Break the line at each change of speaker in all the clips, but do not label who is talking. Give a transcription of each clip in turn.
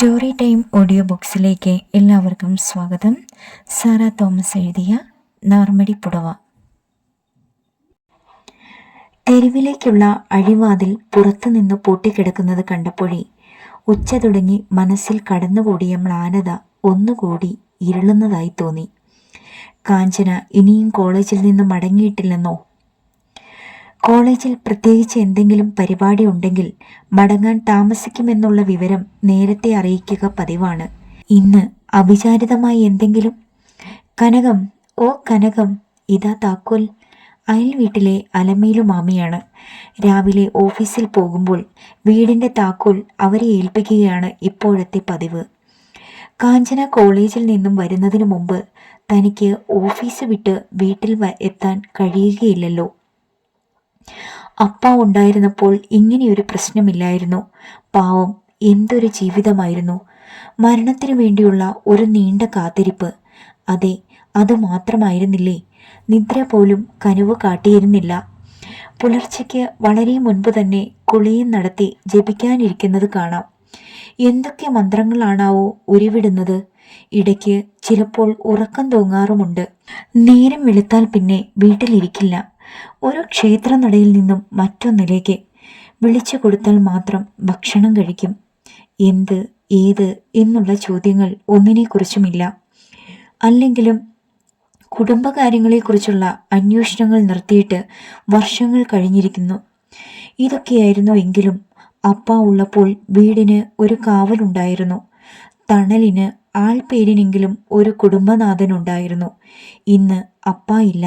Story time audio ബുക്സിലേക്ക് എല്ലാവർക്കും സ്വാഗതം. Sara Thomas എഴുതിയ നാർമടി പുടവ. തെരുവിലേക്കുള്ള അഴിവാതിൽ പുറത്തുനിന്ന് പൂട്ടിക്കിടക്കുന്നത് കണ്ടപ്പോഴേ ഉച്ച തുടങ്ങി മനസ്സിൽ കടന്നുകൂടിയ മ്ലാനത ഒന്നുകൂടി ഇരുളുന്നതായി തോന്നി. കാഞ്ചന ഇനിയും കോളേജിൽ നിന്ന് മടങ്ങിയിട്ടില്ലെന്നോ കോളേജിൽ പ്രത്യേകിച്ച് എന്തെങ്കിലും പരിപാടി ഉണ്ടെങ്കിൽ മടങ്ങാൻ താമസിക്കുമെന്നുള്ള വിവരം നേരത്തെ അറിയിക്കുക പതിവാണ്. ഇന്ന് അവിചാരിതമായി എന്തെങ്കിലും? കനകം ഓ കനകം ഇതാ താക്കോൽ. അയൽ വീട്ടിലെ അലമേലു മാമിയാണ്. രാവിലെ ഓഫീസിൽ പോകുമ്പോൾ വീടിന്റെ താക്കോൽ അവരെ ഏൽപ്പിക്കുകയാണ് ഇപ്പോഴത്തെ പതിവ്. കാഞ്ചന കോളേജിൽ നിന്നും വരുന്നതിന് മുമ്പ് തനിക്ക് ഓഫീസ് വിട്ട് വീട്ടിൽ എത്താൻ കഴിയുകയില്ലല്ലോ. അപ്പ ഉണ്ടായിരുന്നപ്പോൾ ഇങ്ങനെയൊരു പ്രശ്നമില്ലായിരുന്നു. പാവം എന്തൊരു ജീവിതമായിരുന്നു. മരണത്തിനു വേണ്ടിയുള്ള ഒരു നീണ്ട കാത്തിരിപ്പ്. അതെ അത് മാത്രമായിരുന്നില്ലേ? നിദ്ര പോലും കനവ് കാട്ടിയിരുന്നില്ല. പുലർച്ചയ്ക്ക് വളരെ മുൻപ് തന്നെ കുളിയും നടത്തി ജപിക്കാനിരിക്കുന്നത് കാണാം. എന്തൊക്കെ മന്ത്രങ്ങളാണാവോ ഉരുവിടുന്നത്? ഇടയ്ക്ക് ചിലപ്പോൾ ഉറക്കം തൂങ്ങാറുമുണ്ട്. നേരം വെളുത്താൽ പിന്നെ വീട്ടിലിരിക്കില്ല. ഒരു ക്ഷേത്രനടയിൽ നിന്നും മറ്റൊന്നിലേക്ക് വിളിച്ചു കൊടുത്താൽ മാത്രം ഭക്ഷണം കഴിക്കും. എന്ത് ഏത് എന്നുള്ള ചോദ്യങ്ങൾ ഒന്നിനെക്കുറിച്ചുമില്ല. അല്ലെങ്കിലും കുടുംബകാര്യങ്ങളെക്കുറിച്ചുള്ള അന്വേഷണങ്ങൾ നിർത്തിയിട്ട് വർഷങ്ങൾ കഴിഞ്ഞിരിക്കുന്നു. ഇതൊക്കെയായിരുന്നു എങ്കിലും അപ്പ ഉള്ളപ്പോൾ വീടിന് ഒരു കാവലുണ്ടായിരുന്നു. തണലിന് ആൾപേരിനെങ്കിലും ഒരു കുടുംബനാഥനുണ്ടായിരുന്നു. ഇന്ന് അപ്പ ഇല്ല.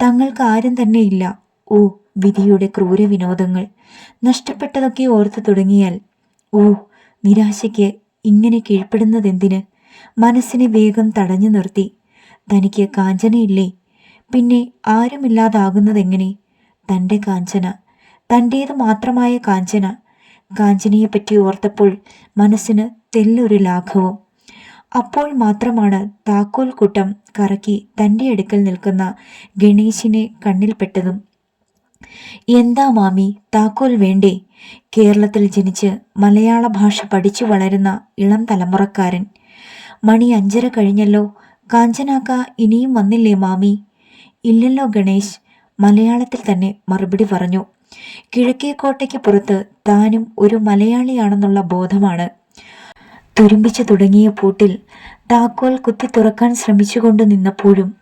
തങ്ങൾക്ക് ആരും തന്നെ ഇല്ല. ഓ വിധിയുടെ ക്രൂര വിനോദങ്ങൾ നഷ്ടപ്പെട്ടതൊക്കെ ഓർത്തു തുടങ്ങിയാൽ ഓ നിരാശയ്ക്ക് ഇങ്ങനെ കീഴ്പ്പെടുന്നതെന്തിന്? മനസ്സിനെ വേഗം തടഞ്ഞു നിർത്തി. തനിക്ക് കാഞ്ചനയില്ലേ? പിന്നെ ആരുമില്ലാതാകുന്നതെങ്ങനെ? തന്റെ കാഞ്ചന തന്റേത് മാത്രമായ കാഞ്ചന. കാഞ്ചനയെപ്പറ്റി ഓർത്തപ്പോൾ മനസ്സിന് തെല്ലൊരു ലാഘവം. അപ്പോൾ മാത്രമാണ് താക്കോൽ കൂട്ടം കറക്കി തന്റെ അടുക്കൽ നിൽക്കുന്ന ഗണേശിനെ കണ്ണിൽപ്പെട്ടതും എന്താ മാമി താക്കോൽ വേണ്ടേ? കേരളത്തിൽ ജനിച്ച് മലയാള ഭാഷ പഠിച്ചു വളരുന്ന ഇളം തലമുറക്കാരൻ. മണി അഞ്ചര കഴിഞ്ഞല്ലോ. കാഞ്ചനാക്ക ഇനിയും വന്നില്ലേ മാമി? ഇല്ലല്ലോ ഗണേശ്. മലയാളത്തിൽ തന്നെ മറുപടി പറഞ്ഞു. കിഴക്കേക്കോട്ടയ്ക്ക് പുറത്ത് താനും ഒരു മലയാളിയാണെന്നുള്ള ബോധമാണ്. തുരുമ്പിച്ചു തുടങ്ങിയ പൂട്ടിൽ താക്കോൽ കുത്തി തുറക്കാൻ ശ്രമിച്ചുകൊണ്ട് നിന്നപ്പോഴും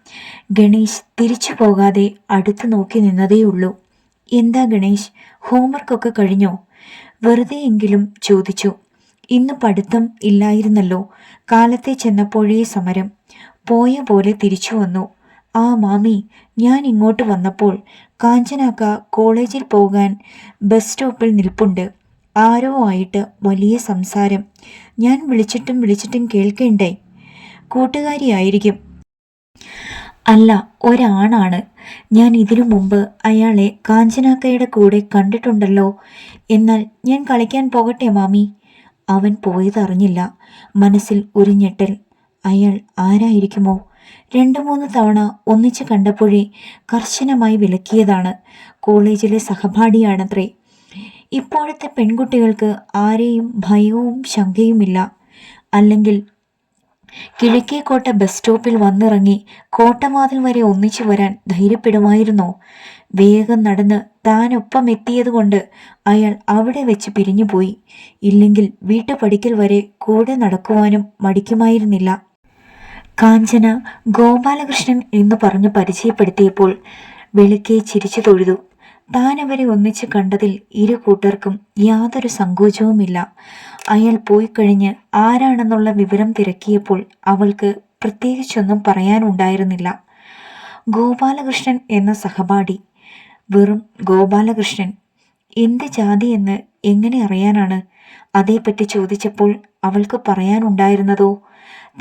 ഗണേശ് തിരിച്ചു പോകാതെ അടുത്തു നോക്കി നിന്നതേയുള്ളൂ. എന്താ ഗണേശ്? ഹോംവർക്കൊക്കെ കഴിഞ്ഞോ? വെറുതെയെങ്കിലും ചോദിച്ചു. ഇന്ന് പഠിത്തം ഇല്ലായിരുന്നല്ലോ. കാലത്തെ ചെന്നപ്പോഴേ സമരം. പോയ പോലെ തിരിച്ചു വന്നു. ആ മാമി ഞാൻ ഇങ്ങോട്ട് വന്നപ്പോൾ കാഞ്ചനാക്ക കോളേജിൽ പോകാൻ ബസ് സ്റ്റോപ്പിൽ നിൽപ്പുണ്ട്. ആരോ ആയിട്ട് വലിയ സംസാരം. ഞാൻ വിളിച്ചിട്ടും വിളിച്ചിട്ടും കേൾക്കേണ്ടേ? കൂട്ടുകാരിയായിരിക്കും അല്ല ഒരാണാണ്. ഞാൻ ഇതിനു മുമ്പ് അയാളെ കാഞ്ചനാക്കയുടെ കൂടെ കണ്ടിട്ടുണ്ടല്ലോ. എന്നാൽ ഞാൻ കളിക്കാൻ പോകട്ടെ മാമി? അവൻ പോയതറിഞ്ഞില്ല. മനസ്സിൽ ഒരു ഞെട്ടൽ. അയാൾ ആരായിരിക്കുമോ? രണ്ടു മൂന്ന് തവണ ഒന്നിച്ച് കണ്ടപ്പോഴേ കർശനമായി വിലക്കിയതാണ്. കോളേജിലെ സഹപാഠിയാണത്രേ. ഇപ്പോഴത്തെ പെൺകുട്ടികൾക്ക് ആരെയും ഭയവും ശങ്കയുമില്ല. അല്ലെങ്കിൽ കിഴക്കേക്കോട്ട ബസ് സ്റ്റോപ്പിൽ വന്നിറങ്ങി കോട്ടമാതിൽ വരെ ഒന്നിച്ചു വരാൻ ധൈര്യപ്പെടുമായിരുന്നോ? വേഗം നടന്ന് താനൊപ്പം എത്തിയതുകൊണ്ട് അയാൾ അവിടെ വെച്ച് പിരിഞ്ഞുപോയി. ഇല്ലെങ്കിൽ വീട്ടുപടിക്കൽ വരെ കൂടെ നടക്കുവാനും മടിക്കുമായിരുന്നില്ല. കാഞ്ചന ഗോപാലകൃഷ്ണൻ എന്ന് പറഞ്ഞു പരിചയപ്പെടുത്തിയപ്പോൾ വെളുക്കെ ചിരിച്ചു തൊഴുതു. താൻ അവരെ ഒന്നിച്ച് കണ്ടതിൽ ഇരു കൂട്ടർക്കും യാതൊരു സങ്കോചവുമില്ല. അയാൾ പോയി കഴിഞ്ഞ് ആരാണെന്നുള്ള വിവരം തിരക്കിയപ്പോൾ അവൾക്ക് പ്രത്യേകിച്ചൊന്നും പറയാനുണ്ടായിരുന്നില്ല. ഗോപാലകൃഷ്ണൻ എന്ന സഹപാഠി. വെറും ഗോപാലകൃഷ്ണൻ. എന്ത് ജാതി എന്ന് എങ്ങനെ അറിയാനാണ്? അതേപ്പറ്റി ചോദിച്ചപ്പോൾ അവൾക്ക് പറയാനുണ്ടായിരുന്നതോ?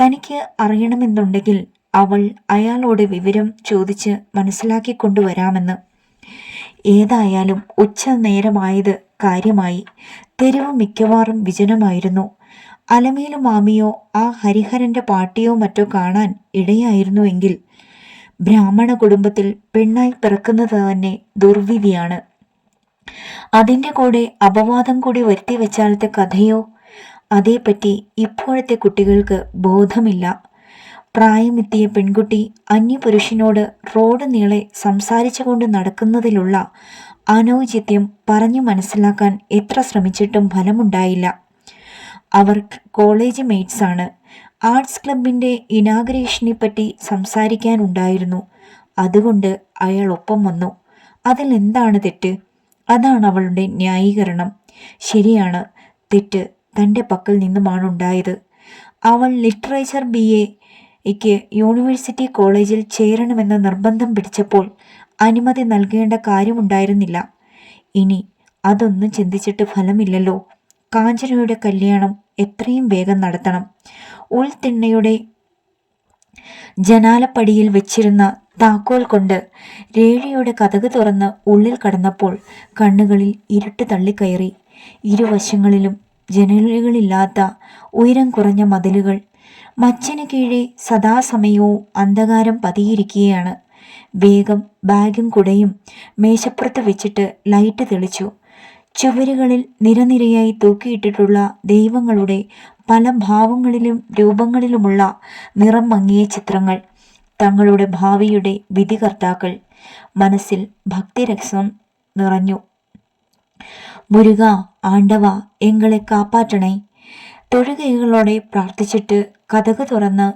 തനിക്ക് അറിയണമെന്നുണ്ടെങ്കിൽ അവൾ അയാളോട് വിവരം ചോദിച്ച് മനസ്സിലാക്കിക്കൊണ്ടുവരാമെന്ന് ഏതായാലും ഉച്ച നേരമായത് കാര്യമായി. തെരുവ് മിക്കവാറും വിജനമായിരുന്നു. അലമേലു മാമിയോ ആ ഹരിഹരന്റെ പാട്ടിയോ മറ്റോ കാണാൻ ഇടയായിരുന്നുവെങ്കിൽ ബ്രാഹ്മണ കുടുംബത്തിൽ പെണ്ണായി പിറക്കുന്നത് തന്നെ ദുർവിധിയാണ്. അതിന്റെ കൂടെ അപവാദം കൂടി വരുത്തി വെച്ചാലത്തെ കഥയോ? അതേപ്പറ്റി ഇപ്പോഴത്തെ കുട്ടികൾക്ക് ബോധമില്ല. പ്രായമെത്തിയ പെൺകുട്ടി അന്യപുരുഷനോട് റോഡ് നീളെ സംസാരിച്ചുകൊണ്ട് നടക്കുന്നതിലുള്ള അനൗചിത്യം പറഞ്ഞു മനസ്സിലാക്കാൻ എത്ര ശ്രമിച്ചിട്ടും ഫലമുണ്ടായില്ല. അവർ കോളേജ് മെയ്റ്റ്സ് ആണ്. ആർട്സ് ക്ലബിന്റെ ഇനാഗ്രേഷനെ പറ്റി സംസാരിക്കാനുണ്ടായിരുന്നു. അതുകൊണ്ട് അയാൾ ഒപ്പം വന്നു. അതിൽ എന്താണ് തെറ്റ്? അതാണ് അവളുടെ ന്യായീകരണം. ശരിയാണ് തെറ്റ് തന്റെ പക്കൽ നിന്നുമാണ് ഉണ്ടായത്. അവൾ ലിറ്ററേച്ചർ ബി എക്ക് യൂണിവേഴ്സിറ്റി കോളേജിൽ ചേരണമെന്ന നിർബന്ധം പിടിച്ചപ്പോൾ അനുമതി നൽകേണ്ട കാര്യമുണ്ടായിരുന്നില്ല. ഇനി അതൊന്നും ചിന്തിച്ചിട്ട് ഫലമില്ലല്ലോ. കാഞ്ചനയുടെ കല്യാണം എത്രയും വേഗം നടത്തണം. ഉൾത്തിണ്ണയുടെ ജനാലപ്പടിയിൽ വെച്ചിരുന്ന താക്കോൽ കൊണ്ട് രേഴിയുടെ കഥക് തുറന്ന് ഉള്ളിൽ കടന്നപ്പോൾ കണ്ണുകളിൽ ഇരുട്ട് തള്ളിക്കയറി. ഇരുവശങ്ങളിലും ജനലുകളില്ലാത്ത ഉയരം കുറഞ്ഞ മതിലുകൾ മച്ചിന് കീഴെ സദാസമയവും അന്ധകാരം പതിയിരിക്കുകയാണ്. വേഗം ബാഗും കുടയും മേശപ്പുറത്ത് വെച്ചിട്ട് ലൈറ്റ് തെളിച്ചു. ചുവരുകളിൽ നിരനിരയായി തൂക്കിയിട്ടിട്ടുള്ള ദൈവങ്ങളുടെ പല ഭാവങ്ങളിലും രൂപങ്ങളിലുമുള്ള നിറം മങ്ങിയ ചിത്രങ്ങൾ തങ്ങളുടെ ഭാവിയുടെ വിധികർത്താക്കൾ. മനസ്സിൽ ഭക്തിരസം നിറഞ്ഞു. മുരുക ആണ്ടവ എങ്ങളെ കാപ്പാറ്റണേ തൊഴുകൈകളോടെ പ്രാർത്ഥിച്ചിട്ട് കഥക് തുറന്ന്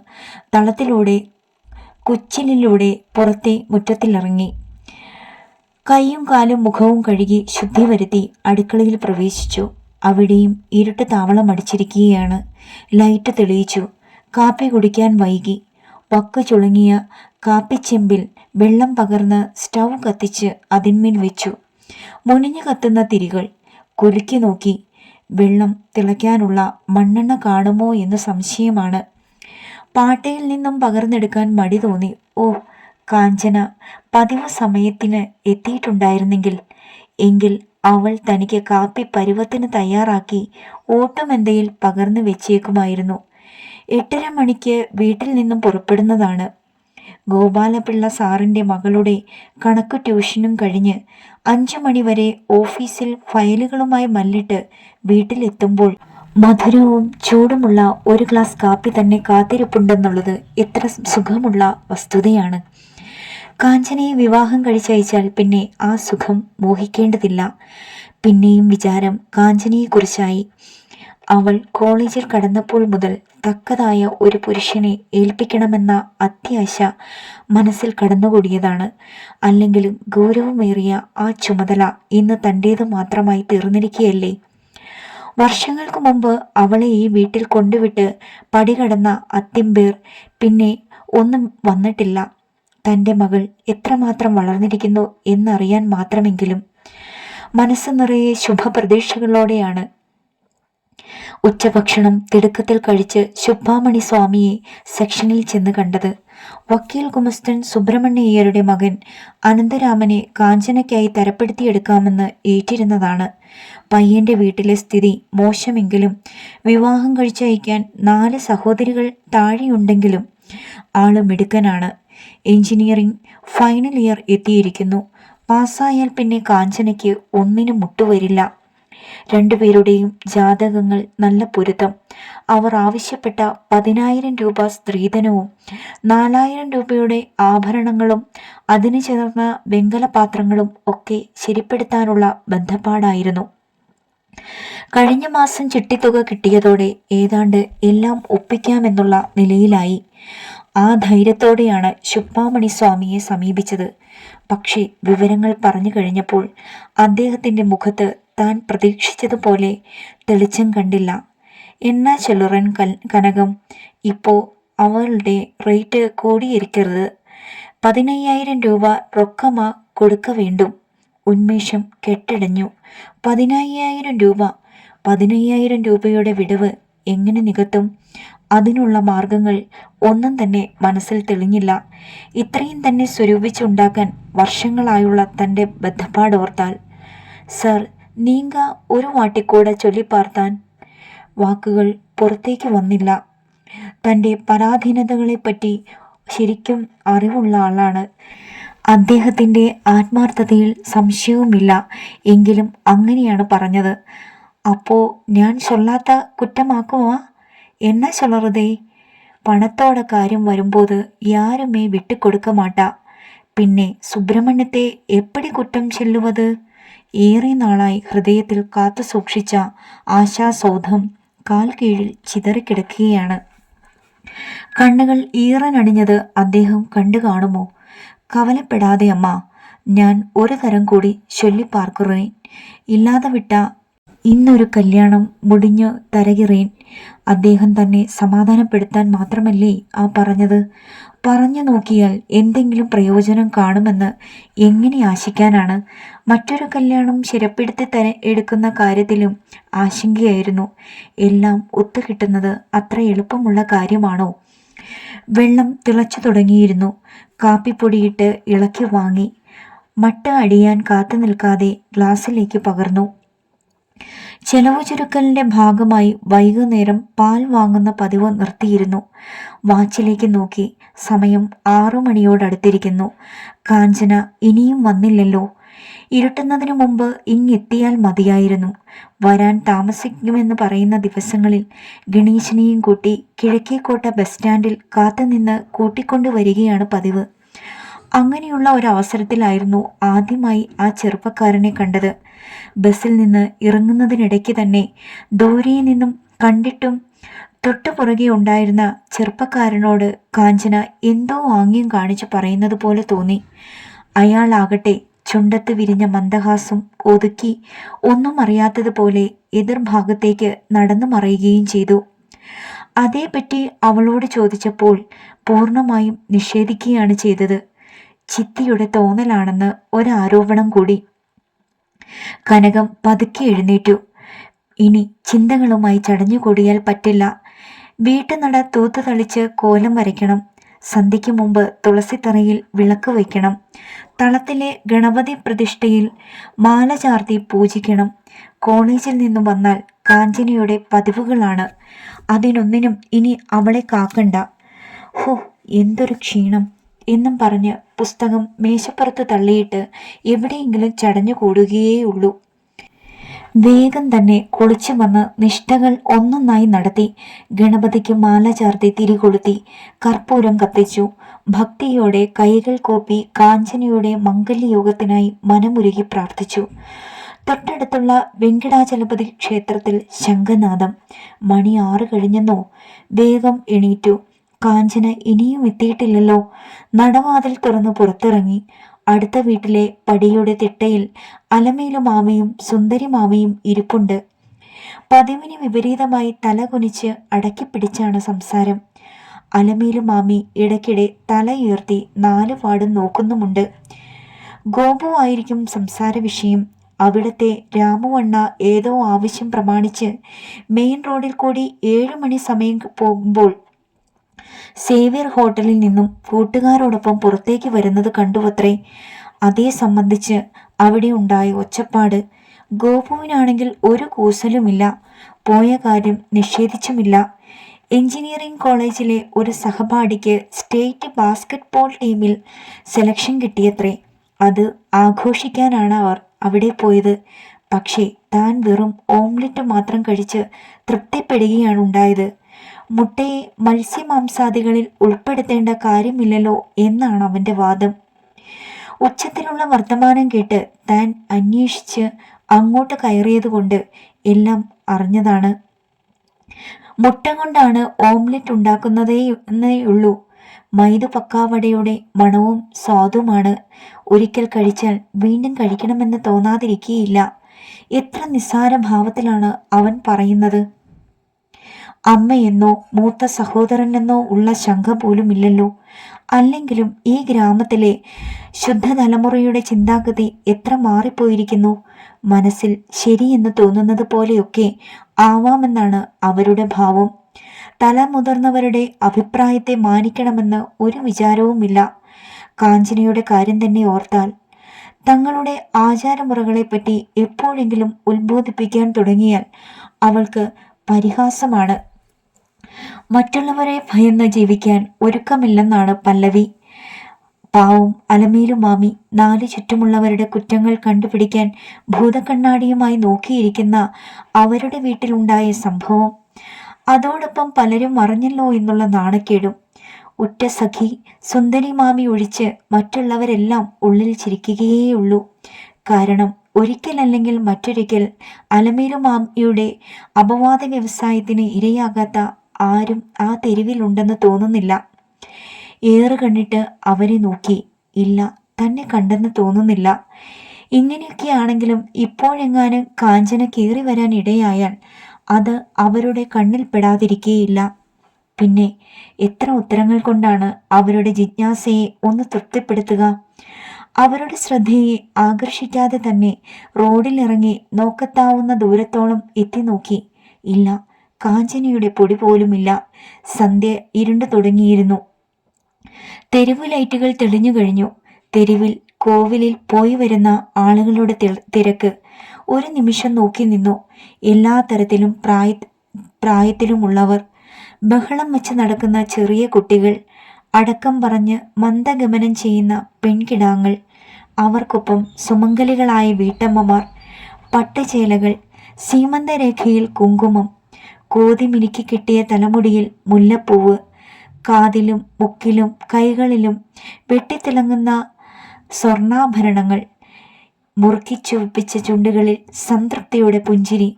തളത്തിലൂടെ കുച്ചിലിലൂടെ പുറത്തെ മുറ്റത്തിലിറങ്ങി. കൈയും കാലും മുഖവും കഴുകി ശുദ്ധി വരുത്തി അടുക്കളയിൽ പ്രവേശിച്ചു. അവിടെയും ഇരുട്ട് താവളം അടിച്ചിരിക്കുകയാണ്. ലൈറ്റ് തെളിയിച്ചു. കാപ്പി കുടിക്കാൻ വൈകി. വക്ക് ചുളുങ്ങിയ കാപ്പിച്ചെമ്പിൽ വെള്ളം പകർന്ന് സ്റ്റൗ കത്തിച്ച് അതിന്മേൽ വെച്ചു. മുനിഞ്ഞു കത്തുന്ന തിരികൾ കുലുക്കി നോക്കി വെള്ളം തിളയ്ക്കാനുള്ള മണ്ണെണ്ണ കാണുമോ എന്ന് സംശയമാണ്. പാട്ടയിൽ നിന്നും പകർന്നെടുക്കാൻ മടി തോന്നി. ഓ കാഞ്ചന പതിവ് സമയത്തിന് എത്തിയിട്ടുണ്ടായിരുന്നെങ്കിൽ. എങ്കിൽ അവൾ തനിക്ക് കാപ്പി പരുവത്തിന് തയ്യാറാക്കി ഓട്ടുമെന്തയിൽ പകർന്നു വെച്ചേക്കുമായിരുന്നു. എട്ടര മണിക്ക് വീട്ടിൽ നിന്നും പുറപ്പെടുന്നതാണ്. ഗോപാലപിള്ള സാറിന്റെ മകളുടെ കണക്ക് ട്യൂഷനും കഴിഞ്ഞ് അഞ്ചു മണിവരെ ഓഫീസിൽ ഫയലുകളുമായി മല്ലിട്ട് വീട്ടിലെത്തുമ്പോൾ മധുരവും ചൂടുമുള്ള ഒരു ഗ്ലാസ് കാപ്പി തന്നെ കാത്തിരിപ്പുണ്ടെന്നുള്ളത് എത്ര സുഖമുള്ള വസ്തുതയാണ്. കാഞ്ചനയെ വിവാഹം കഴിച്ചയച്ചാൽ പിന്നെ ആ സുഖം മോഹിക്കേണ്ടതില്ല. പിന്നെയും വിചാരം കാഞ്ചനയെക്കുറിച്ചായി. അവൾ കോളേജിൽ കടന്നപ്പോൾ മുതൽ തക്കതായ ഒരു പുരുഷനെ ഏൽപ്പിക്കണമെന്ന അത്യാശ മനസ്സിൽ കടന്നുകൂടിയതാണ്. അല്ലെങ്കിലും ഗൗരവമേറിയ ആ ചുമതല ഇന്ന് തന്റേത് മാത്രമായി തീർന്നിരിക്കുകയല്ലേ? വർഷങ്ങൾക്ക് മുമ്പ് അവളെ ഈ വീട്ടിൽ കൊണ്ടുവിട്ട് പടികടന്ന അത്തിമ്പേർ പിന്നെ ഒന്നും വന്നിട്ടില്ല. തന്റെ മകൾ എത്രമാത്രം വളർന്നിരിക്കുന്നു എന്നറിയാൻ മാത്രമെങ്കിലും മനസ്സ് നിറയെ ശുഭപ്രതീക്ഷകളോടെയാണ് ഉച്ചഭക്ഷണം തിടുക്കത്തിൽ കഴിച്ച് ശുഭാമണി സ്വാമിയെ സെക്ഷനിൽ ചെന്ന് കണ്ടത് വക്കീൽ കുമസ്തൻ സുബ്രഹ്മണ്യയ്യരുടെ മകൻ അനന്തരാമനെ കാഞ്ചനയ്ക്കായി തരപ്പെടുത്തിയെടുക്കാമെന്ന് ഏറ്റിരുന്നതാണ്. പയ്യന്റെ വീട്ടിലെ സ്ഥിതി മോശമെങ്കിലും വിവാഹം കഴിച്ചയക്കാൻ നാല് സഹോദരികൾ താഴെയുണ്ടെങ്കിലും ആൾ മിടുക്കനാണ്. എഞ്ചിനീയറിംഗ് ഫൈനൽ ഇയർ എത്തിയിരിക്കുന്നു. പാസ്സായാൽ പിന്നെ കാഞ്ചനയ്ക്ക് ഒന്നിനും മുട്ടുവരില്ല. രണ്ടുപേരുടെയും ജാതകങ്ങൾ നല്ല പൊരുത്തം. അവർ ആവശ്യപ്പെട്ട പതിനായിരം രൂപ സ്ത്രീധനവും നാലായിരം രൂപയുടെ ആഭരണങ്ങളും അതിന് ചേർന്ന വെങ്കലപാത്രങ്ങളും ഒക്കെ ശരിപ്പെടുത്താനുള്ള ബന്ധപ്പാടായിരുന്നു. കഴിഞ്ഞ മാസം ചിട്ടിത്തുക കിട്ടിയതോടെ ഏതാണ്ട് എല്ലാം ഒപ്പിക്കാമെന്നുള്ള നിലയിലായി. ആ ധൈര്യത്തോടെയാണ് ശുപ്പാമണി സ്വാമിയെ സമീപിച്ചത്. പക്ഷേ വിവരങ്ങൾ പറഞ്ഞു കഴിഞ്ഞപ്പോൾ അദ്ദേഹത്തിന്റെ മുഖത്ത് താൻ പ്രതീക്ഷിച്ചതുപോലെ തെളിച്ചം കണ്ടില്ല. എണ്ണ ചെലുറൻ കൽ കനകം? ഇപ്പോൾ അവളുടെ റേറ്റ് കൂടിയിരിക്കരുത്. പതിനയ്യായിരം രൂപ റൊക്കമാ കൊടുക്ക വേണ്ടും. ഉന്മേഷം കെട്ടടഞ്ഞു പതിനയ്യായിരം രൂപ. പതിനയ്യായിരം രൂപയുടെ വിടവ് എങ്ങനെ നികത്തും? അതിനുള്ള മാർഗങ്ങൾ ഒന്നും തന്നെ മനസ്സിൽ തെളിഞ്ഞില്ല. ഇത്രയും തന്നെ സ്വരൂപിച്ചുണ്ടാക്കാൻ വർഷങ്ങളായുള്ള തന്റെ ബദ്ധപ്പാടോർത്താൽ സർ നീങ്ക ഒരു വാട്ടിക്കൂടെ ചൊല്ലിപ്പാർത്താൻ വാക്കുകൾ പുറത്തേക്ക് വന്നില്ല. തന്റെ പരാധീനതകളെപ്പറ്റി ശരിക്കും അറിവുള്ള ആളാണ്. അദ്ദേഹത്തിന്റെ ആത്മാർത്ഥതയിൽ സംശയവുമില്ല. എങ്കിലും അങ്ങനെയാണ് പറഞ്ഞത്. അപ്പോൾ ഞാൻ ചൊല്ലാത്ത കുറ്റമാക്കുമോ? എന്നാ ചൊല്ലറുതേ പണത്തോടെ കാര്യം വരുമ്പോൾ യാരുമേ വിട്ടുകൊടുക്ക മാട്ട പിന്നെ സുബ്രഹ്മണ്യത്തെ എപ്പടി കുറ്റം ചെല്ലുവത്? ഏറെ നാളായി ഹൃദയത്തിൽ കാത്തു സൂക്ഷിച്ച ആശാസൗധം കാൽ കീഴിൽ ചിതറിക്കിടക്കുകയാണ്. കണ്ണുകൾ ഈറനണിഞ്ഞത് അദ്ദേഹം കണ്ടു കാണുമോ? കവലപ്പെടാതെ അമ്മ ഞാൻ ഒരു തരം കൂടി ചൊല്ലിപ്പാർക്കുറേൻ. ഇല്ലാതെ വിട്ട ഇന്നൊരു കല്യാണം മുടിഞ്ഞു തരകിറേൻ. അദ്ദേഹം തന്നെ സമാധാനപ്പെടുത്താൻ മാത്രമല്ലേ ആ പറഞ്ഞത്? പറഞ്ഞു നോക്കിയാൽ എന്തെങ്കിലും പ്രയോജനം കാണുമെന്ന് എങ്ങനെ ആശിക്കാനാണ്? മറ്റൊരു കല്യാണം ശിരപ്പെടുത്തി തന്നെ എടുക്കുന്ന കാര്യത്തിലും ആശങ്കയായിരുന്നു. എല്ലാം ഒത്തുകിട്ടുന്നത് അത്ര എളുപ്പമുള്ള കാര്യമാണോ? വെള്ളം തിളച്ചു തുടങ്ങിയിരുന്നു. കാപ്പിപ്പൊടിയിട്ട് ഇളക്കി വാങ്ങി. മട്ട അടിയാൻ കാത്തു നിൽക്കാതെ ഗ്ലാസ്സിലേക്ക് പകർന്നു. ചെലവ് ചുരുക്കലിന്റെ ഭാഗമായി വൈകുന്നേരം പാൽ വാങ്ങുന്ന പതിവ് നിർത്തിയിരുന്നു. വാച്ചിലേക്ക് നോക്കി സമയം ആറു മണിയോടടുത്തിരിക്കുന്നു. കാഞ്ചന ഇനിയും വന്നില്ലല്ലോ. ഇരുട്ടുന്നതിനു മുമ്പ് ഇങ്ങെത്തിയാൽ മതിയായിരുന്നു. വരാൻ താമസിക്കുമെന്ന് പറയുന്ന ദിവസങ്ങളിൽ ഗണേശനെയും കൂട്ടി കിഴക്കേക്കോട്ട ബസ് സ്റ്റാൻഡിൽ കാത്തുനിന്ന് കൂട്ടിക്കൊണ്ടുവരികയാണ് പതിവ്. അങ്ങനെയുള്ള ഒരവസരത്തിലായിരുന്നു ആദ്യമായി ആ ചെറുപ്പക്കാരനെ കണ്ടത്. ബസ്സിൽ നിന്ന് ഇറങ്ങുന്നതിനിടയ്ക്ക് തന്നെ ദൂരയിൽ നിന്നും കണ്ടിട്ടും തൊട്ടു പുറകെ ഉണ്ടായിരുന്ന ചെറുപ്പക്കാരനോട് കാഞ്ചന എന്തോ ആംഗ്യം കാണിച്ചു പറയുന്നത് പോലെ തോന്നി. അയാളാകട്ടെ ചുണ്ടത്ത് വിരിഞ്ഞ മന്ദഹാസം ഒതുക്കി ഒന്നും അറിയാത്തതുപോലെ എതിർഭാഗത്തേക്ക് നടന്നു മറയുകയും ചെയ്തു. അതേപ്പറ്റി അവളോട് ചോദിച്ചപ്പോൾ പൂർണമായും നിഷേധിക്കുകയാണ് ചെയ്തത്. ചിത്തിയുടെ തോന്നലാണെന്ന് ഒരാരോപണം കൂടി. കനകം പതുക്കെ എഴുന്നേറ്റു. ഇനി ചിന്തകളുമായി ചടഞ്ഞുകൂടിയാൽ പറ്റില്ല. വീട്ടുനട തൂത്തു തളിച്ച് കോലം വരയ്ക്കണം. സന്ധ്യയ്ക്ക് മുമ്പ് തുളസിത്തറയിൽ വിളക്ക് വയ്ക്കണം. തളത്തിലെ ഗണപതി പ്രതിഷ്ഠയിൽ മാല ചാർത്തി പൂജിക്കണം. കോളേജിൽ നിന്നും വന്നാൽ കാഞ്ചനയുടെ പതിവുകളാണ്. അതിനൊന്നിനും ഇനി അവളെ കാക്കണ്ട. ഹോ എന്തൊരു ക്ഷീണം. എന്നും പറഞ്ഞ് പുസ്തകം മേശപ്പുറത്ത് തള്ളിയിട്ട് എവിടെയെങ്കിലും ചടഞ്ഞു കൂടുകയേയുള്ളൂ. വേഗം തന്നെ കുളിച്ചു വന്ന് നിഷ്ഠകൾ ഒന്നൊന്നായി നടത്തി ഗണപതിക്ക് മാല ചാർത്തി തിരികൊളുത്തി കർപ്പൂരം കത്തിച്ചു. ഭക്തിയോടെ കൈകൾ കോപ്പി കാഞ്ചനയുടെ മംഗല്യയോഗത്തിനായി മനമുരുകി പ്രാർത്ഥിച്ചു. തൊട്ടടുത്തുള്ള വെങ്കിടാചലപതി ക്ഷേത്രത്തിൽ ശംഖനാഥം മണി ആറ് കഴിഞ്ഞെന്നോ? വേഗം എണീറ്റു. കാഞ്ചന ഇനിയും എത്തിയിട്ടില്ലല്ലോ. നടവാതിൽ തുറന്ന് പുറത്തിറങ്ങി. അടുത്ത വീട്ടിലെ പടിയുടെ തിട്ടയിൽ അലമേലു മാമയും സുന്ദരി മാമയും ഇരിപ്പുണ്ട്. പതിവിന് വിപരീതമായി തല കുനിച്ച് അടക്കി പിടിച്ചാണ് സംസാരം. അലമേലു മാമി ഇടയ്ക്കിടെ തല ഉയർത്തി നാല് വാടും നോക്കുന്നുമുണ്ട്. ഗോപു ആയിരിക്കും സംസാര വിഷയം. അവിടത്തെ രാമുവണ്ണ ഏതോ ആവശ്യം പ്രമാണിച്ച് മെയിൻ റോഡിൽ കൂടി ഏഴു മണി സമയം പോകുമ്പോൾ സേവ്യർ ഹോട്ടലിൽ നിന്നും കൂട്ടുകാരോടൊപ്പം പുറത്തേക്ക് വരുന്നത് കണ്ടുവത്രേ. അതേ സംബന്ധിച്ച് അവിടെ ഉണ്ടായ ഒച്ചപ്പാട് ഗോപുവിനാണെങ്കിൽ ഒരു കൂസലുമില്ല. പോയ കാര്യം നിഷേധിച്ചുമില്ല. എഞ്ചിനീയറിംഗ് കോളേജിലെ ഒരു സഹപാഠിക്ക് സ്റ്റേറ്റ് ബാസ്കറ്റ്ബോൾ ടീമിൽ സെലക്ഷൻ കിട്ടിയത്രേ. അത് ആഘോഷിക്കാനാണ് അവർ അവിടെ പോയത്. പക്ഷേ താൻ വെറും ഓംലെറ്റ് മാത്രം കഴിച്ച് തൃപ്തിപ്പെടുകയാണ് ഉണ്ടായത്. മുട്ടയെ മത്സ്യമാംസാദികളിൽ ഉൾപ്പെടുത്തേണ്ട കാര്യമില്ലല്ലോ എന്നാണ് അവന്റെ വാദം. ഉച്ചത്തിലുള്ള വർത്തമാനം കേട്ട് താൻ അന്വേഷിച്ച് അങ്ങോട്ട് കയറിയതുകൊണ്ട് എല്ലാം അറിഞ്ഞതാണ്. മുട്ട കൊണ്ടാണ് ഓംലെറ്റ് ഉണ്ടാക്കുന്നതേ എന്നേയുള്ളൂ മൈദു പക്കാവടയുടെ മണവും സ്വാദുമാണ്. ഒരിക്കൽ കഴിച്ചാൽ വീണ്ടും കഴിക്കണമെന്ന് തോന്നാതിരിക്കുകയില്ല എത്ര നിസ്സാര ഭാവത്തിലാണ് അവൻ പറയുന്നത്. അമ്മയെന്നോ മൂത്ത സഹോദരനെന്നോ ഉള്ള ശങ്ക പോലുമില്ലല്ലോ അല്ലെങ്കിലും ഈ ഗ്രാമത്തിലെ ശുദ്ധതലമുറയുടെ ചിന്താഗതി എത്ര മാറിപ്പോയിരിക്കുന്നു. മനസ്സിൽ ശരിയെന്ന് തോന്നുന്നത് പോലെയൊക്കെ ആവാമെന്നാണ് അവരുടെ ഭാവം. തല മുതിർന്നവരുടെ അഭിപ്രായത്തെ മാനിക്കണമെന്ന് ഒരു വിചാരവുമില്ല. കാഞ്ചനയുടെ കാര്യം തന്നെ ഓർത്താൽ തങ്ങളുടെ ആചാരമുറകളെപ്പറ്റി എപ്പോഴെങ്കിലും ഉത്ബോധിപ്പിക്കാൻ തുടങ്ങിയാൽ അവൾക്ക് പരിഹാസമാണ് മറ്റുള്ളവരെ ഭയന്ന് ജീവിക്കാൻ ഒരുക്കമില്ലെന്നാണ് പല്ലവി. പാവും അലമേലു മാമി നാല് ചുറ്റുമുള്ളവരുടെ കുറ്റങ്ങൾ കണ്ടുപിടിക്കാൻ ഭൂതക്കണ്ണാടിയുമായി നോക്കിയിരിക്കുന്ന അവരുടെ വീട്ടിലുണ്ടായ സംഭവം. അതോടൊപ്പം പലരും അറിഞ്ഞല്ലോ എന്നുള്ള നാണക്കേടും. ഉറ്റ സഖി സുന്ദരി മാമി ഒഴിച്ച് മറ്റുള്ളവരെല്ലാം ഉള്ളിൽ ചിരിക്കുകയേയുള്ളൂ. കാരണം ഒരിക്കലല്ലെങ്കിൽ മറ്റൊരിക്കൽ അലമേലു മാമിയുടെ അപവാദ വ്യവസായത്തിന് ഇരയാകാത്ത ആരും ആ തെരുവിലുണ്ടെന്ന് തോന്നുന്നില്ല. ഏറ് കണ്ടിട്ട് അവരെ നോക്കി ഇല്ല തന്നെ കണ്ടെന്ന് തോന്നുന്നില്ല. ഇങ്ങനെയൊക്കെയാണെങ്കിലും ഇപ്പോഴെങ്ങാനും കാഞ്ചന കയറി വരാൻ ഇടയായാൽ അത് അവരുടെ കണ്ണിൽ പെടാതിരിക്കേയില്ല. പിന്നെ എത്ര ഉത്തരങ്ങൾ കൊണ്ടാണ് അവരുടെ ജിജ്ഞാസയെ ഒന്ന് തൃപ്തിപ്പെടുത്തുക? അവരുടെ ശ്രദ്ധയെ ആകർഷിക്കാതെ തന്നെ റോഡിലിറങ്ങി നോക്കത്താവുന്ന ദൂരത്തോളം എത്തി നോക്കി ഇല്ല കാഞ്ചനയുടെ പൊടി പോലുമില്ല. സന്ധ്യ ഇരുണ്ടു തുടങ്ങിയിരുന്നു. തെരുവ് ലൈറ്റുകൾ തെളിഞ്ഞു കഴിഞ്ഞു. തെരുവിൽ കോവിലിൽ പോയി വരുന്ന ആളുകളുടെ തിരക്ക് ഒരു നിമിഷം നോക്കി നിന്നു. എല്ലാ തരത്തിലും പ്രായ പ്രായത്തിലുമുള്ളവർ. ബഹളം വെച്ച് നടക്കുന്ന ചെറിയ കുട്ടികൾ അടക്കം പറഞ്ഞ് മന്ദഗമനം ചെയ്യുന്ന പെൺകിടാങ്ങൾ അവർക്കൊപ്പം സുമംഗലികളായ വീട്ടമ്മമാർ പട്ടുചേലകൾ സീമന്തരേഖയിൽ കുങ്കുമം കോതി മിനുക്കി കിട്ടിയ തലമുടിയിൽ മുല്ലപ്പൂവ് കാതിലും മുക്കിലും കൈകളിലും വെട്ടിത്തിളങ്ങുന്ന സ്വർണാഭരണങ്ങൾ മുറുക്കിച്ചുവപ്പിച്ച ചുണ്ടുകളിൽ സംതൃപ്തിയുടെ പുഞ്ചിരി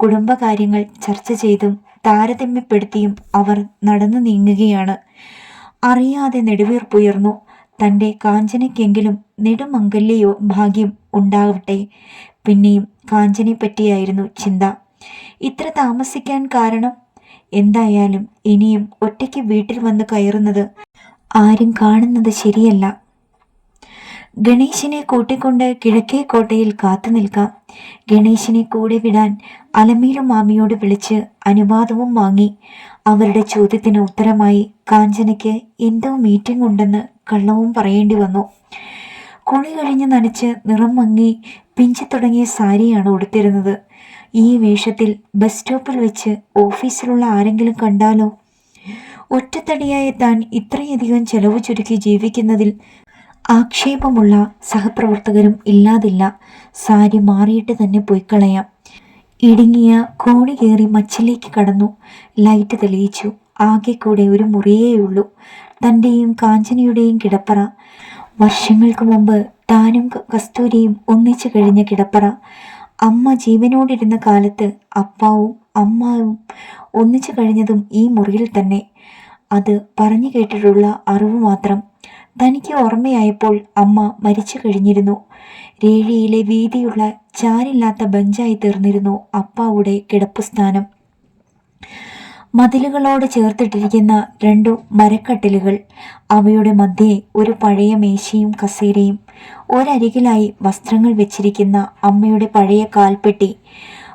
കുടുംബകാര്യങ്ങൾ ചർച്ച ചെയ്തും താരതമ്യപ്പെടുത്തിയും അവർ നടന്നു നീങ്ങുകയാണ്. അറിയാതെ നെടുവീർപ്പുയർന്നു. തന്റെ കാഞ്ചനയ്ക്കെങ്കിലും നെടുമംഗല്യയോ ഭാഗ്യം ഉണ്ടാവട്ടെ? പിന്നെയും കാഞ്ചനെ പറ്റിയായിരുന്നു ചിന്ത. ഇത്ര താമസിക്കാൻ കാരണം? എന്തായാലും ഇനിയും ഒറ്റയ്ക്ക് വീട്ടിൽ വന്ന് കയറുന്നത് ആരും കാണുന്നത് ശരിയല്ല. ഗണേശിനെ കൂട്ടിക്കൊണ്ട് കിഴക്കേ കോട്ടയിൽ കാത്തു നിൽക്കാം. ഗണേശിനെ കൂടെ വിടാൻ അലമീലു മാമിയോട് വിളിച്ച് അനുവാദവും വാങ്ങി. അവരുടെ ചോദ്യത്തിന് ഉത്തരമായി കാഞ്ചനയ്ക്ക് എന്തോ മീറ്റിംഗ് ഉണ്ടെന്ന് കള്ളവും പറയേണ്ടി വന്നു. കുളി കഴിഞ്ഞ് നനച്ച് നിറം മങ്ങി പിഞ്ചി തുടങ്ങിയ സാരിയാണ് ഉടുത്തിരുന്നത്. ഈ വേഷത്തിൽ ബസ് സ്റ്റോപ്പിൽ വെച്ച് ഓഫീസിലുള്ള ആരെങ്കിലും കണ്ടാലോ? ഒറ്റത്തടിയായ താൻ ഇത്രയധികം ചെലവ് ചുരുക്കി ജീവിക്കുന്നതിൽ ആക്ഷേപമുള്ള സഹപ്രവർത്തകരും ഇല്ലാതില്ല. സാരി മാറിയിട്ട് തന്നെ പോയി കളയാം ഇടുങ്ങിയ കോണി കയറി മച്ചിലേക്ക് കടന്നു. ലൈറ്റ് തെളിയിച്ചു. ആകെ കൂടെ ഒരു മുറിയേയുള്ളൂ തന്റെയും കാഞ്ചനയുടെയും കിടപ്പറ. വർഷങ്ങൾക്ക് മുമ്പ് താനും കസ്തൂരിയും ഒന്നിച്ചു കഴിഞ്ഞ കിടപ്പറ. അമ്മ ജീവനോടിരുന്ന കാലത്ത് അപ്പാവും അമ്മാവും ഒന്നിച്ചു കഴിഞ്ഞതും ഈ മുറിയിൽ തന്നെ. അത് പറഞ്ഞു കേട്ടിട്ടുള്ള അറിവ് മാത്രം. തനിക്ക് ഓർമ്മയായപ്പോൾ അമ്മ മരിച്ചു കഴിഞ്ഞിരുന്നു. രേഴിയിലെ വീതിയുള്ള ചാരില്ലാത്ത ബെഞ്ചായി തീർന്നിരുന്നു അപ്പാവുടെ കിടപ്പുസ്ഥാനം. മതിലുകളോട് ചേർത്തിട്ടിരിക്കുന്ന രണ്ടു മരക്കട്ടിലുകൾ അവയുടെ മധ്യേ ഒരു പഴയ മേശയും കസേരയും ഒരരികിലായി വസ്ത്രങ്ങൾ വെച്ചിരിക്കുന്ന അമ്മയുടെ പഴയ കാൽപ്പെട്ടി.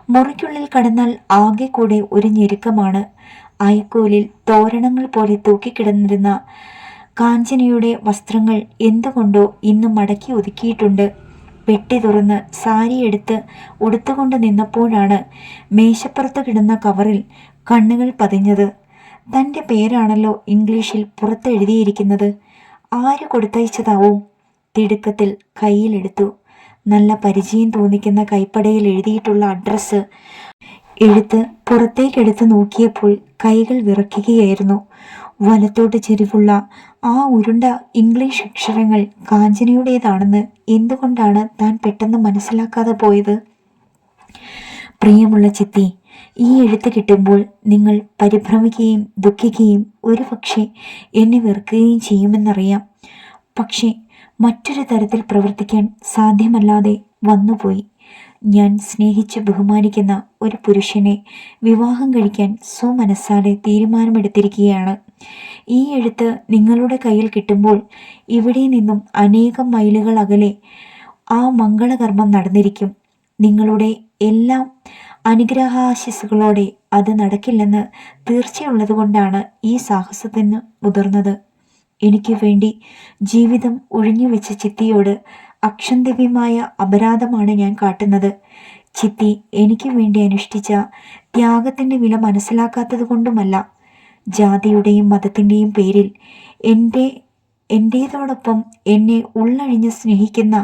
മുറിക്കുള്ളിൽ കടന്നാൽ ആകെ കൂടെ ഒരു ഞെരുക്കമാണ്. ഐക്കോലിൽ തോരണങ്ങൾ പോലെ തൂക്കിക്കിടന്നിരുന്ന കാഞ്ചനയുടെ വസ്ത്രങ്ങൾ എന്തുകൊണ്ടോ ഇന്ന് മടക്കി ഒതുക്കിയിട്ടുണ്ട്. പെട്ടി തുറന്ന് സാരി എടുത്ത് ഉടുത്തുകൊണ്ട് നിന്നപ്പോഴാണ് മേശപ്പുറത്ത് കിടന്ന കവറിൽ കണ്ണുകൾ പതിഞ്ഞത്. തന്റെ പേരാണല്ലോ ഇംഗ്ലീഷിൽ പുറത്തെഴുതിയിരിക്കുന്നത്. ആര് കൊടുത്തയച്ചതാവും? തിടുക്കത്തിൽ കയ്യിലെടുത്തു. നല്ല പരിചയം തോന്നിക്കുന്ന കൈപ്പടയിൽ എഴുതിയിട്ടുള്ള അഡ്രസ്സ്. എഴുത്ത് പുറത്തേക്കെടുത്ത് നോക്കിയപ്പോൾ കൈകൾ വിറയ്ക്കുകയായിരുന്നു. വലത്തോട്ട് ചെരിവുള്ള ആ ഉരുണ്ട ഇംഗ്ലീഷ് അക്ഷരങ്ങൾ കാഞ്ചനയുടേതാണെന്ന് എന്തുകൊണ്ടാണ് താൻ പെട്ടെന്ന് മനസ്സിലാക്കാതെ പോയത്? പ്രിയമുള്ള ചിത്തി ഈ എഴുത്ത് കിട്ടുമ്പോൾ നിങ്ങൾ പരിഭ്രമിക്കുകയും ദുഃഖിക്കുകയും ഒരു പക്ഷേ എന്നെ വെറുക്കുകയും ചെയ്യുമെന്നറിയാം. പക്ഷേ മറ്റൊരു തരത്തിൽ പ്രവർത്തിക്കാൻ സാധ്യമല്ലാതെ വന്നുപോയി. ഞാൻ സ്നേഹിച്ച് ബഹുമാനിക്കുന്ന ഒരു പുരുഷനെ വിവാഹം കഴിക്കാൻ സ്വമനസ്സാലെ തീരുമാനമെടുത്തിരിക്കുകയാണ്. ഈ എഴുത്ത് നിങ്ങളുടെ കയ്യിൽ കിട്ടുമ്പോൾ ഇവിടെ നിന്നും അനേകം മൈലുകൾ അകലെ ആ മംഗളകർമ്മം നടന്നിരിക്കും. നിങ്ങളുടെ എല്ലാം അനുഗ്രഹാശിസുകളോടെ അത് നടക്കില്ലെന്ന് തീർച്ചയുള്ളതുകൊണ്ടാണ് ഈ സാഹസത്തിന് മുതിർന്നത്. എനിക്ക് വേണ്ടി ജീവിതം ഒഴിഞ്ഞുവെച്ച ചിത്തിയോട് അക്ഷന്തവ്യമായ അപരാധമാണ് ഞാൻ കാട്ടുന്നത്. ചിത്തി എനിക്ക് വേണ്ടി അനുഷ്ഠിച്ച ത്യാഗത്തിന്റെ വില മനസ്സിലാക്കാത്തത് കൊണ്ടുമല്ല ജാതിയുടെയും മതത്തിന്റെയും പേരിൽ എന്റെ എന്റേതോടൊപ്പം എന്നെ ഉള്ളഴിഞ്ഞ് സ്നേഹിക്കുന്ന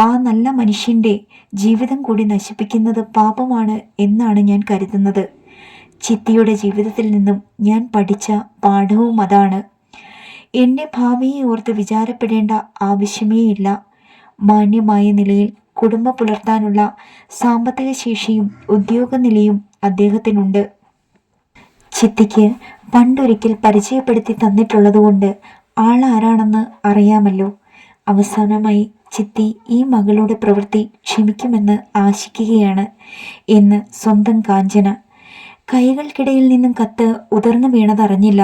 ആ നല്ല മനുഷ്യന്റെ ജീവിതം കൂടി നശിപ്പിക്കുന്നത് പാപമാണ് എന്നാണ് ഞാൻ കരുതുന്നത്. ചിത്തിയുടെ ജീവിതത്തിൽ നിന്നും ഞാൻ പഠിച്ച പാഠവും അതാണ്. എന്നെ ഭാവിയെ ഓർത്ത് വിചാരപ്പെടേണ്ട ആവശ്യമേയില്ല. മാന്യമായ നിലയിൽ കുടുംബം പുലർത്താനുള്ള സാമ്പത്തിക ശേഷിയും ഉദ്യോഗ നിലയും അദ്ദേഹത്തിനുണ്ട്. ചിത്തിക്ക് പണ്ടൊരിക്കൽ പരിചയപ്പെടുത്തി തന്നിട്ടുള്ളതുകൊണ്ട് ആളാരാണെന്ന് അറിയാമല്ലോ. അവസാനമായി ചിത്തി ഈ മകളുടെ പ്രവൃത്തി ക്ഷമിക്കുമെന്ന് ആശിക്കുകയാണ് എന്ന് സ്വന്തം കാഞ്ചന. കൈകൾക്കിടയിൽ നിന്നും കത്ത് ഉതിർന്നു വീണതറിഞ്ഞില്ല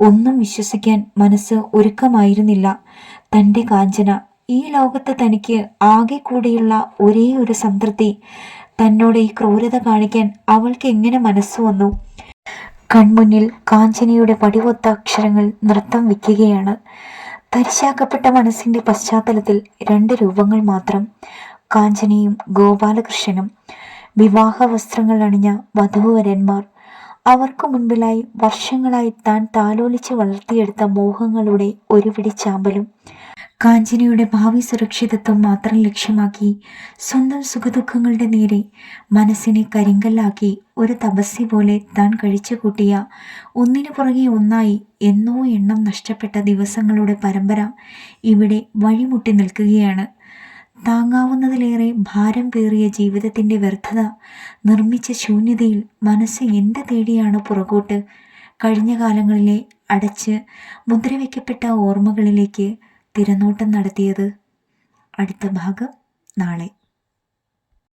ഒന്നും വിശ്വസിക്കാൻ മനസ്സ് ഒരുക്കമായിരുന്നില്ല. തന്റെ കാഞ്ചന ഈ ലോകത്ത് തനിക്ക് ആകെ കൂടിയുള്ള ഒരേ ഒരു സംതൃപ്തി. തന്നോട് ഈ ക്രൂരത കാണിക്കാൻ അവൾക്ക് എങ്ങനെ മനസ്സ് വന്നു? കൺമുന്നിൽ കാഞ്ചനയുടെ പടിവൊത്ത അക്ഷരങ്ങൾ നൃത്തം വയ്ക്കുകയാണ്. തരിശാക്കപ്പെട്ട മനസ്സിന്റെ പശ്ചാത്തലത്തിൽ രണ്ട് രൂപങ്ങൾ മാത്രം കാഞ്ചനയും ഗോപാലകൃഷ്ണനും വിവാഹ വസ്ത്രങ്ങൾ അണിഞ്ഞ വധുവരന്മാർ അവർക്ക് മുൻപിലായി വർഷങ്ങളായി താൻ താലോലിച്ച് വളർത്തിയെടുത്ത മോഹങ്ങളുടെ ഒരുപിടി ചാമ്പലും കാഞ്ചനയുടെ ഭാവി സുരക്ഷിതത്വം മാത്രം ലക്ഷ്യമാക്കി സ്വന്തം സുഖദുഃഖങ്ങളുടെ നേരെ മനസ്സിനെ കരിങ്കല്ലാക്കി ഒരു തപസ്സി പോലെ താൻ കഴിച്ചു കൂട്ടിയ ഒന്നിനു പുറകെ ഒന്നായി എന്നോ എണ്ണം നഷ്ടപ്പെട്ട ദിവസങ്ങളുടെ പരമ്പര ഇവിടെ വഴിമുട്ടി നിൽക്കുകയാണ്. താങ്ങാവുന്നതിലേറെ ഭാരം പേറിയ ജീവിതത്തിന്റെ വ്യർത്ഥത നിർമ്മിച്ച ശൂന്യതയിൽ മനസ്സ് എന്ത് തേടിയാണ് പുറകോട്ട്? കഴിഞ്ഞ കാലങ്ങളിലെ അടച്ച് മുദ്രവയ്ക്കപ്പെട്ട ഓർമ്മകളിലേക്ക് തിരനോട്ടം നടത്തിയത് അടുത്ത ഭാഗം നാളെ.